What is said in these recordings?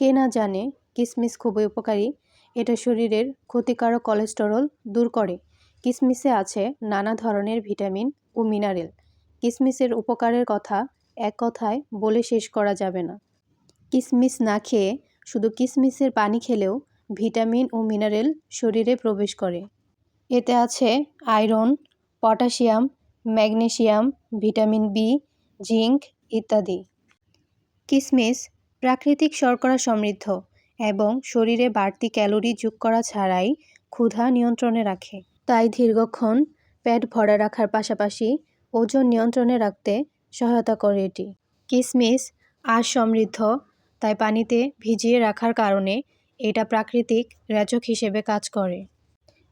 কে না জানে কিশমিশ খুবই উপকারী। এটা শরীরের ক্ষতিকারক কোলেস্টেরল দূর করে। কিশমিশে আছে নানা ধরনের ভিটামিন ও মিনারেল। কিশমিশের উপকারের কথা এক কথায় বলে শেষ করা যাবে না। কিশমিশ না খেয়ে শুধু কিশমিশের পানি খেলেও ভিটামিন ও মিনারেল শরীরে প্রবেশ করে। এতে আছে iron, potassium, magnesium, vitamin B, zinc ইত্যাদি। কিশমিশ প্রাকৃতিক শর্করা সমৃদ্ধ এবং শরীরে বাড়তি ক্যালোরি যোগ করা ছাড়াই ক্ষুধা নিয়ন্ত্রণে রাখে। তাই দীর্ঘক্ষণ পেট ভরা রাখার পাশাপাশি ওজন নিয়ন্ত্রণে রাখতে সহায়তা করে এটি। কিশমিশ আঁশ সমৃদ্ধ, তাই পানিতে ভিজিয়ে রাখার কারণে এটা প্রাকৃতিক রেচক হিসেবে কাজ করে।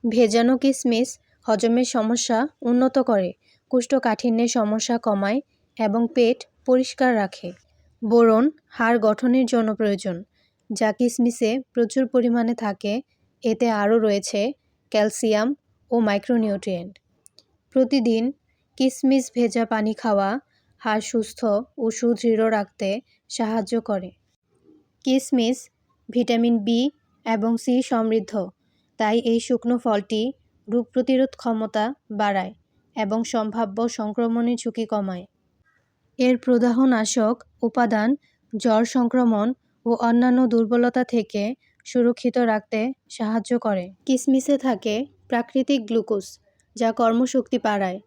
ভেজানো কিশমিশ হজমের সমস্যা উন্নত করে, কোষ্ঠকাঠিন্যের সমস্যা কমায় এবং পেট পরিষ্কার রাখে। বোরন, হাড় গঠনের জন্য প্রয়োজন। যা কিশমিশে প্রচুর পরিমাণে থাকে, এতে আরও রয়েছে ক্যালসিয়াম ও মাইক্রোনিউট্রিয়েন্ট। প্রতিদিন কিশমিশ ভেজা পানি খাওয়া হাড় সুস্থ ও সুদৃঢ় রাখতে সাহায্য করে। কিশমিশ ভিটামিন বি এবং সি সমৃদ্ধ, তাই এই শুকনো ফলটি রোগ প্রতিরোধ ক্ষমতা বাড়ায় এবং সম্ভাব্য সংক্রমণের ঝুঁকি কমায়। এর প্রদাহনাশক, উপাদান, জ্বর সংক্রমণ ও অন্যান্য দুর্বলতা থেকে সুরক্ষিত রাখতে সাহায্য করে। কিসমিসে থাকে প্রাকৃতিক গ্লুকোজ, যা কর্মশক্তি বাড়ায়।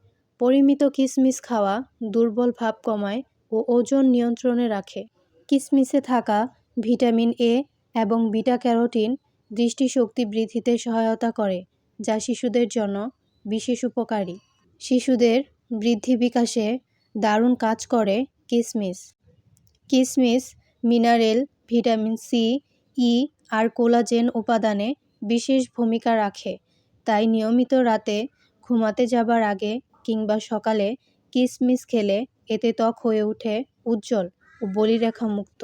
পরিমিত কিসমিস খাওয়া দুর্বল ভাব কমায় ও ওজন নিয়ন্ত্রণে রাখে। কিসমিসে থাকা ভিটামিন এ এবং বিটা ক্যারোটিন দৃষ্টিশক্তি বৃদ্ধিতে সহায়তা করে, যা শিশুদের জন্য বিশেষ উপকারী। শিশুদের বৃদ্ধি বিকাশে দারুণ কাজ করে কিসমিস। কিসমিস, মিনারেল, ভিটামিন সি, ই আর কোলাজেন উপাদানে বিশেষ ভূমিকা রাখে। তাই নিয়মিত রাতে ঘুমাতে যাবার আগে কিংবা সকালে কিসমিস খেলে এতে ত্বক হয়ে ওঠে উজ্জ্বল ও বলিরেখা মুক্ত।